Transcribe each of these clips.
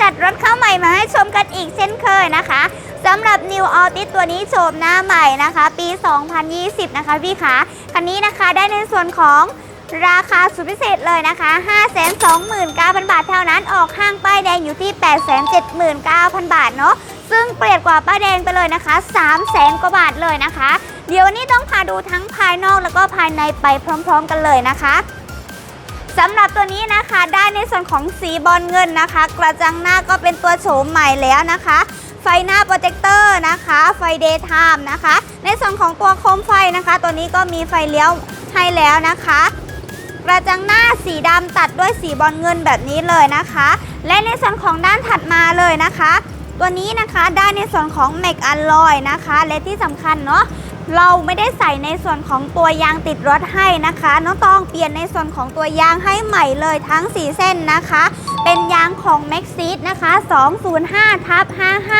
จัดรถเข้าใหม่มาให้ชมกันอีกเช่นเคยนะคะสำหรับ New Altis ตัวนี้โฉมหน้าใหม่นะคะ ปี 2020 นะคะพี่ขาคันนี้นะคะได้ในส่วนของราคาสุดพิเศษเลยนะคะ 529,000 บาทเท่านั้นออกห้างป้ายแดงอยู่ที่ 879,000 บาทเนาะซึ่งเปรียดกว่าป้ายแดงไปเลยนะคะ 300,000 กว่าบาทเลยนะคะ เดี๋ยววันนี้ต้องพาดูทั้งภายนอกแล้วก็ภายในไปพร้อม ๆ กันเลยนะคะ สำหรับตัวนี้นะคะได้ในส่วนของสีบอลเงินนะคะ กระจังหน้าก็เป็นตัวโฉมใหม่แล้วนะคะ ไฟหน้าโปรเจคเตอร์นะคะ ไฟเดย์ไทม์นะคะ ในส่วนของตัวโคมไฟนะคะ ตัวนี้ก็มีไฟเลี้ยวให้แล้วนะคะกระจังหน้าสีดำตัดด้วยสีบอลเงินแบบนี้เลยนะคะ และในส่วนของด้านถัดมาเลยนะคะ ตัวนี้นะคะได้ในส่วนของแม็กอ l ลอยนะคะ และที่สำคัญเนาะ เราไม่ได้ใส่ในส่วนของตัวยางติดรถให้นะคะ น้องตองเปลี่ยนในส่วนของตัวยางให้ใหม่เลยทั้ง 4 เส้นนะคะ เป็นยางของ m a x i s นะคะ 205ทับ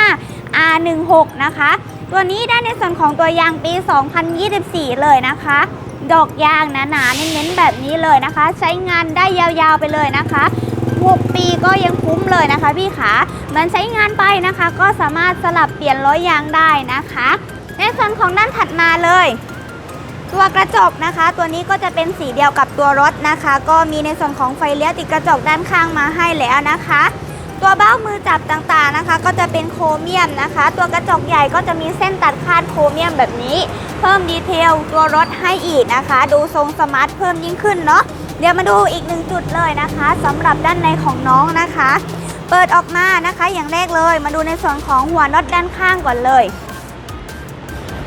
55 R16 นะคะ ตัวนี้ได้ในส่วนของตัวยางปี 2024 เลยนะคะ ดอกยางหนาๆเน้นๆแบบนี้เลยนะคะ ใช้งานได้ยาวๆไปเลยนะคะ6ปีก็ยังคุ้มเลยนะคะพี่ขาเหมือนใช้งานไปนะคะ ก็สามารถสลับเปลี่ยนล้อยางได้นะคะ ในส่วนของด้านถัดมาเลย ตัวกระจกนะคะ ตัวนี้ก็จะเป็นสีเดียวกับตัวรถนะคะ ก็มีในส่วนของไฟเลี้ยวติดกระจกด้านข้างมาให้แล้วนะคะ ตัวเบ้ามือจับต่างๆนะคะ ก็จะเป็นโครเมียมนะคะ ตัวกระจกใหญ่ก็จะมีเส้นตัดคาดโครเมียมแบบนี้ เพิ่มดีเทลตัวรถให้อีกนะคะ ดูทรงสมาร์ทเพิ่มยิ่งขึ้นเนาะเดี๋ยวมาดูอีกหนึ่งจุดเลยนะคะสำหรับด้านในของน้องนะคะ เปิดออกมานะคะอย่างแรกเลย มาดูในส่วนของหัวน็อตด้านข้างก่อนเลย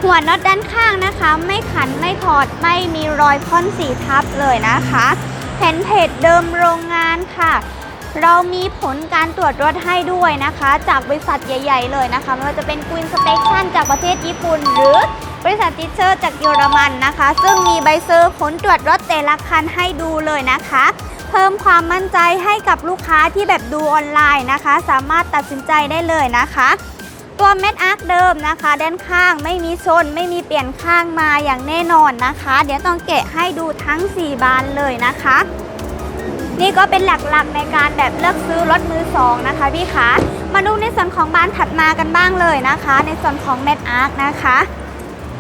หัวน็อตด้านข้างนะคะ ไม่ขันไม่ถอดไม่มีรอยพ่นสีทับเลยนะคะแผ่นเพจเดิมโรงงานค่ะ เรามีผลการตรวจรถให้ด้วยนะคะ จากบริษัทใหญ่ ๆ เลยนะคะไม่ว่าจะเป็น Queen Station จากประเทศญี่ปุ่น หรือบริษัทติเชอร์จากเยอรมันนะคะ ซึ่งมีใบเซอร์ผลตรวจรถแต่ละคันให้ดูเลยนะคะ เพิ่มความมั่นใจให้กับลูกค้าที่แบบดูออนไลน์นะคะ สามารถตัดสินใจได้เลยนะคะ ตัวเม็ดอาร์คเดิมนะคะ ด้านข้างไม่มีชน ไม่มีเปลี่ยนข้างมาอย่างแน่นอนนะคะ เดี๋ยวต้องแกะให้ดูทั้ง 4 บานเลยนะคะ นี่ก็เป็นหลักๆในการแบบเลือกซื้อรถมือสองนะคะพี่คะมาดูในส่วนของบานถัดมากันบ้างเลยนะคะ ในส่วนของเม็ดอาร์คนะคะ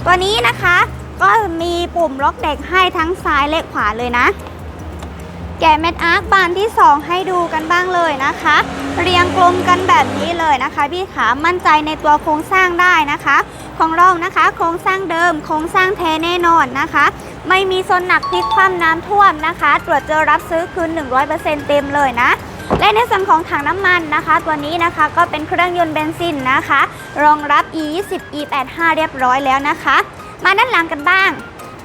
ตัวนี้นะคะก็มีปุ่มล็อกเด็กให้ทั้งซ้ายและขวาเลยนะ แกะเม็ดอาร์คบานที่ 2 ให้ดูกันบ้างเลยนะคะ เรียงกลมกันแบบนี้เลยนะคะพี่ขามั่นใจในตัวโครงสร้างได้นะคะ ของเรานะคะโครงสร้างเดิม โครงสร้างแท้แน่นอนนะคะ ไม่มีโซนหนักพลิกคว่ำน้ำท่วมนะคะ ตรวจเจอรับซื้อคืน 100%เต็มเลยนะและในส่วนของถังน้ำมันนะคะ ตัวนี้นะคะก็เป็นเครื่องยนต์เบนซินนะคะ รองรับ E20 E85 เรียบร้อยแล้วนะคะ มาด้านหลังกันบ้าง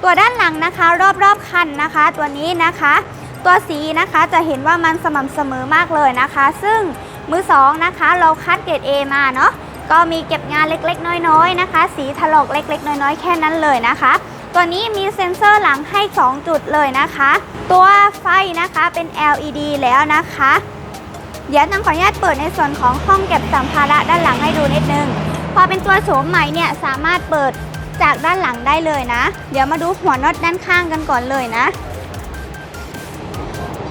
ตัวด้านหลังนะคะ รอบๆคันนะคะ ตัวนี้นะคะ ตัวสีนะคะจะเห็นว่ามันสม่ำเสมอมากเลยนะคะ ซึ่งมือสองนะคะเราคัดเกรด A มาเนาะก็มีเก็บงานเล็กๆ น้อยๆนะคะ สีถลอกเล็ก ๆ น้อยๆ แค่นั้นเลยนะคะ ตัวนี้มีเซ็นเซอร์หลังให้ 2 จุดเลยนะคะ ตัวไฟนะคะเป็น LED แล้วนะคะ เดี๋ยวต้องขออนุญาตเปิดในส่วนของห้องเก็บสัมภาระด้านหลังให้ดูนิดนึง พอเป็นตัวโฉมใหม่เนี่ยสามารถเปิดจากด้านหลังได้เลยนะ เดี๋ยวมาดูหัวน็อตด้านข้างกันก่อนเลยนะ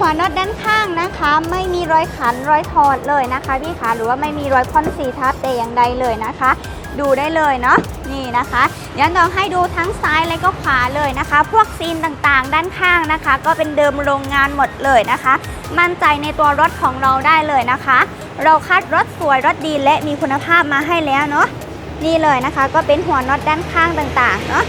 หัวน็อตด้านข้างนะคะ ไม่มีรอยขันรอยถอดเลยนะคะพี่คะหรือว่าไม่มีรอยพ่นสีทับแต่อย่างใดเลยนะคะ ดูได้เลยเนาะนี่นะคะเดี๋ยวต้องให้ดูทั้งซ้ายและก็ขวาเลยนะคะ พวกซีนต่างๆ ด้านข้างนะคะ ก็เป็นเดิมโรงงานหมดเลยนะคะ มั่นใจในตัวรถของเราได้เลยนะคะ เราคัดรถสวยรถดีและมีคุณภาพมาให้แล้วเนาะนี่เลยนะคะ ก็เป็นหัวน็อตด้านข้างต่างๆเนาะ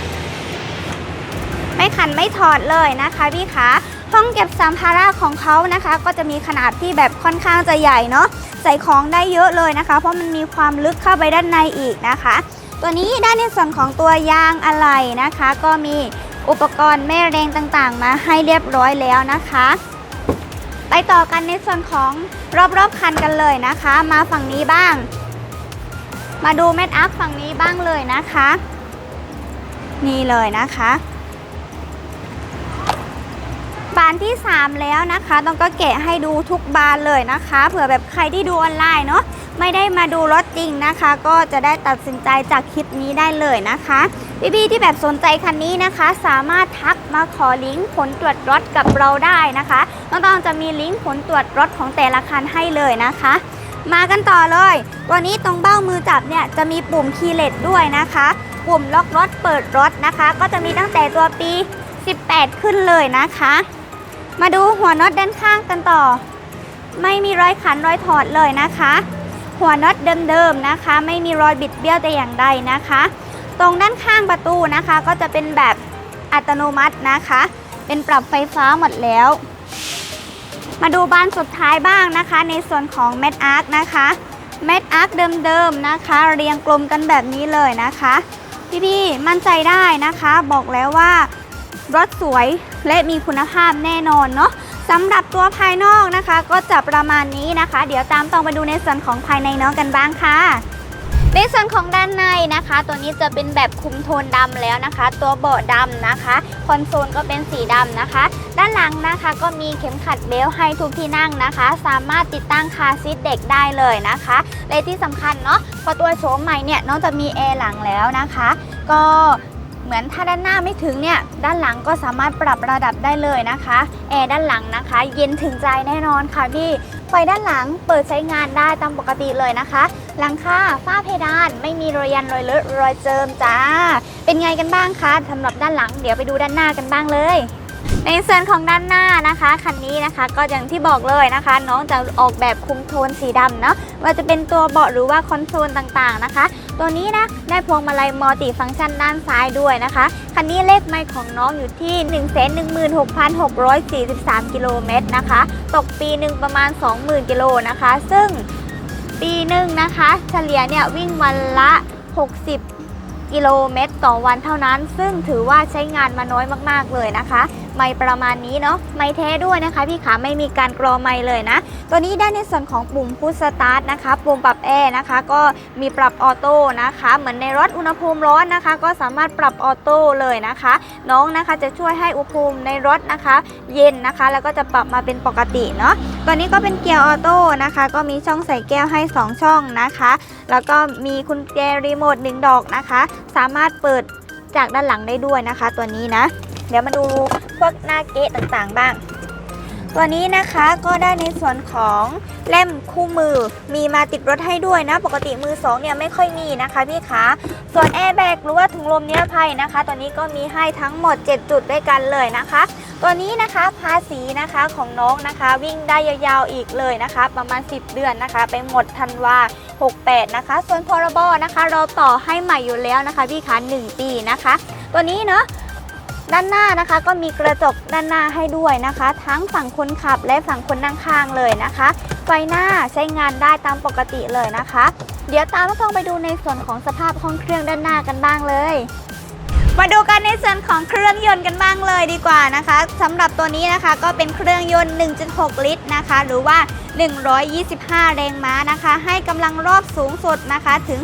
ไม่ขันไม่ถอดเลยนะคะพี่คะ ห้องเก็บสัมภาระของเขานะคะ ก็จะมีขนาดที่แบบค่อนข้างจะใหญ่เนาะใส่ของได้เยอะเลยนะคะ เพราะมันมีความลึกเข้าไปด้านในอีกนะคะ ตัวนี้ด้านในส่วนของตัวยางอะไหล่นะคะ ก็มีอุปกรณ์แม่แรงต่างๆ มาให้เรียบร้อยแล้วนะคะ ไปต่อกันในส่วนของรอบๆคันกันเลยนะคะ มาฝั่งนี้บ้าง มาดูเม็ดอัพฝั่งนี้บ้างเลยนะคะ นี่เลยนะคะ บานที่ 3 แล้วนะคะต้องก็แกะให้ดูทุกบานเลยนะคะ เผื่อแบบใครที่ดูออนไลน์เนาะไม่ได้มาดูรถจริงนะคะ ก็จะได้ตัดสินใจจากคลิปนี้ได้เลยนะคะพี่ๆที่แบบสนใจคันนี้นะคะ สามารถทักมาขอลิงก์ผลตรวจรถกับเราได้นะคะน้องตองจะมีลิงก์ผลตรวจรถของแต่ละคันให้เลยนะคะ มากันต่อเลยตัวนี้ตรงเบ้ามือจับเนี่ยจะมีปุ่มคีย์เลสด้วยนะคะ ปุ่มล็อกรถเปิดรถนะคะ ก็จะมีตั้งแต่ตัวปี 18 ขึ้นเลยนะคะ มาดูหัวน็อตด้านข้างกันต่อ ไม่มีรอยขันรอยถอดเลยนะคะ หัวน็อตเดิมๆนะคะ ไม่มีรอยบิดเบี้ยวแต่อย่างใดนะคะ ตรงด้านข้างประตูนะคะ ก็จะเป็นแบบอัตโนมัตินะคะ เป็นปรับไฟฟ้าหมดแล้ว มาดูบานสุดท้ายบ้างนะคะ ในส่วนของเม็ดอาร์คนะคะเม็ดอาร์คเดิมๆนะคะ เรียงกลมกันแบบนี้เลยนะคะ พี่ๆมั่นใจได้นะคะ บอกแล้วว่า รถสวยและมีคุณภาพแน่นอนเนาะสำหรับตัวภายนอกนะคะ ก็จะประมาณนี้นะคะ เดี๋ยวตามต้องไปดูในส่วนของภายในน้องกันบ้างค่ะในส่วนของด้านในนะคะ ตัวนี้จะเป็นแบบคุมโทนดำแล้วนะคะ ตัวเบาะดำนะคะคอนโซลก็เป็นสีดำนะคะ ด้านหลังนะคะก็มีเข็มขัดเบลต์ให้ทุกที่นั่งนะคะ สามารถติดตั้งคาซีทเด็กได้เลยนะคะและที่สำคัญเนาะพอตัวโฉมใหม่เนี่ยน้องจะมีแอร์หลังแล้วนะคะ ก็ เหมือนถ้าด้านหน้าไม่ถึงเนี่ยด้านหลังก็สามารถปรับระดับได้เลยนะคะแอร์ด้านหลังนะคะ เย็นถึงใจแน่นอนค่ะพี่ไฟด้านหลังเปิดใช้งานได้ตามปกติเลยนะคะ หลังคาฝ้าเพดานไม่มีรอยยันรอยเลอะรอยเจิมจ้า เป็นไงกันบ้างคะสำหรับด้านหลัง เดี๋ยวไปดูด้านหน้ากันบ้างเลย ในส่วนของด้านหน้านะคะคันนี้นะคะก็อย่างที่บอกเลยนะคะ น้องจะออกแบบคุมโทนสีดำเนาะว่าจะเป็นตัวเบาะหรือว่าคอนโซลต่างๆนะคะ ตัวนี้นะได้พวงมาลัยมัลติฟังก์ชันด้านซ้ายด้วยนะคะคันนี้เลขไมล์ของน้องอยู่ที่ 116,643 กิโลเมตรนะคะ ตกปีหนึ่งประมาณ 20,000 กิโลนะคะ ซึ่งปีหนึ่งนะคะ เฉลี่ยเนี่ยวิ่งวันละ 60 กิโลเมตรต่อวันเท่านั้น ซึ่งถือว่าใช้งานมาน้อยมากๆเลยนะคะ ไม่ประมาณนี้เนาะไม่เท้ด้วยนะคะ พี่ขาไม่มีการกรอไม่เลยนะ ตัวนี้ได้ในส่วนของปุ่มพุชสตาร์ทนะคะ ปุ่มปรับแอร์นะคะ ก็มีปรับออโต้นะคะ เหมือนในรถอุณหภูมิร้อนนะคะ ก็สามารถปรับออโต้เลยนะคะ น้องนะคะจะช่วยให้อุณหภูมิในรถนะคะ เย็นนะคะ แล้วก็จะปรับมาเป็นปกติเนาะตัวนี้ก็เป็นเกียร์ออโต้นะคะ ก็มีช่องใส่แก้วให้ 2 ช่องนะคะ แล้วก็มีคุณแจรีโมทหนึ่งดอกนะคะ สามารถเปิดจากด้านหลังได้ด้วยนะคะ ตัวนี้นะ เดี๋ยวมาดู พวกหน้าเกะต่างๆบ้าง ตัวนี้นะคะก็ได้ในส่วนของเล่มคู่มือมีมาติดรถให้ด้วยนะ ปกติมือสองเนี่ยไม่ค่อยมีนะคะพี่คะส่วนแอร์แบกหรือว่าถุงลมนิรภัยนะคะ ตัวนี้ก็มีให้ทั้งหมด 7 จุดด้วยกันเลยนะคะ ตัวนี้นะคะภาษีนะคะของน้องนะคะ วิ่งได้ยาวๆอีกเลยนะคะ ประมาณ 10 เดือนนะคะ ไปหมดธันวา68 นะคะ ส่วนพรบนะคะ เราต่อให้ใหม่อยู่แล้วนะคะพี่คะ1ปีนะคะ ตัวนี้เนาะ ด้านหน้านะคะก็มีกระจกด้านหน้าให้ด้วยนะคะ ทั้งฝั่งคนขับและฝั่งคนนั่งข้างเลยนะคะ ไฟหน้าใช้งานได้ตามปกติเลยนะคะ เดี๋ยวตามมาฟังไปดูในส่วนของสภาพห้องเครื่องด้านหน้ากันบ้างเลย มาดูกันในส่วนของเครื่องยนต์กันบ้างเลยดีกว่านะคะสำหรับตัวนี้นะคะก็เป็นเครื่องยนต์ 1.6 ลิตรนะคะ หรือว่า 125 แรงม้านะคะ ให้กำลังรอบสูงสุดนะคะถึง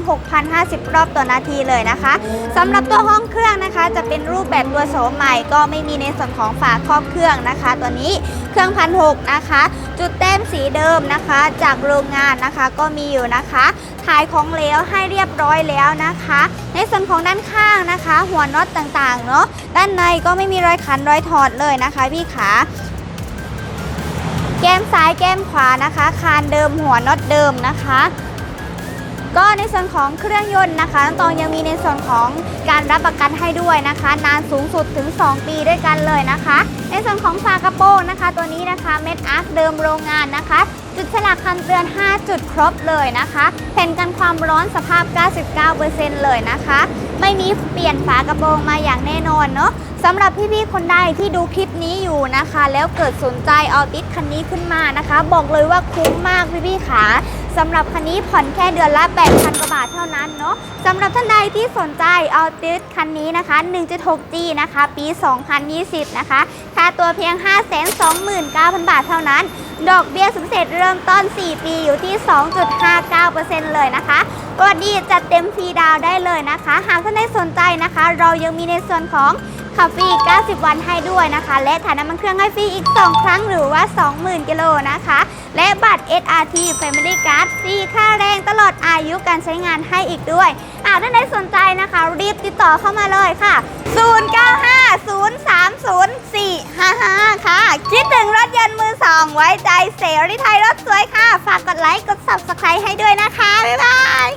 6,050 รอบต่อนาทีเลยนะคะสำหรับตัวห้องเครื่องนะคะ จะเป็นรูปแบบตัวโฉมใหม่ก็ไม่มีในส่วนของฝาครอบเครื่องนะคะ ตัวนี้เครื่องพันหกนะคะ จุดแต้มสีเดิมนะคะ จากโรงงานนะคะก็มีอยู่นะคะ ถ่ายของเหลวให้เรียบร้อยแล้วนะคะ ในส่วนของด้านข้างนะคะ หัวน็อตต่างๆเนาะด้านในก็ไม่มีรอยขันรอยถอดเลยนะคะพี่ขาแก้มซ้ายแก้มขวานะคะ คานเดิมหัวน็อตเดิมนะคะ ก็ในส่วนของเครื่องยนต์นะคะน้องตองยังมีในส่วนของการรับประกันให้ด้วยนะคะ นานสูงสุดถึง 2 ปีด้วยกันเลยนะคะ ในส่วนของฝากระโปรงนะคะ ตัวนี้นะคะเม็ดอาร์คเดิมโรงงานนะคะ จุดฉลากคำเตือน 5 จุดครบเลยนะคะเพนกันความร้อนสภาพ 99%เลยนะคะ ไม่มีเปลี่ยนฝากระโปรงมาอย่างแน่นอนเนาะสำหรับพี่ๆคนใดที่ดูคลิปนี้อยู่นะคะ แล้วเกิดสนใจเอาติดคันนี้ขึ้นมานะคะ บอกเลยว่าคุ้มมากพี่ๆขา สำหรับคันนี้ผ่อนแค่เดือนละ 8,000 กว่าบาทเท่านั้นเนาะสำหรับท่านใดที่สนใจเอาติดคันนี้นะคะ 1.6G นะคะ ปี 2020 นะคะ ค่าตัวเพียง 529,000 บาทเท่านั้น ดอกเบี้ยสุดพิเศษเริ่มต้น 4 ปีอยู่ที่ 2.59%เลยนะคะกดดีจัดเต็มฟรีดาวได้เลยนะคะ หากท่านใดสนใจนะคะ เรายังมีในส่วนของขับฟรี 90 วันให้ด้วยนะคะ และถ่ายน้ำมันเครื่องให้ฟรีอีก 2 ครั้งหรือว่า 20,000 กิโลนะคะ และ SRT Family Card ฟรีค่าแรงตลอดอายุการใช้งานให้อีกด้วยอ่าท่านใดสนใจนะคะ รีบติดต่อเข้ามาเลยค่ะ 0950304455 ค่ะ คิดถึงรถยนต์มือสองไว้ใจเสรีไทยรถสวยค่ะ ฝากกดไลค์ กด Subscribe ให้ด้วยนะคะ บ๊ายบาย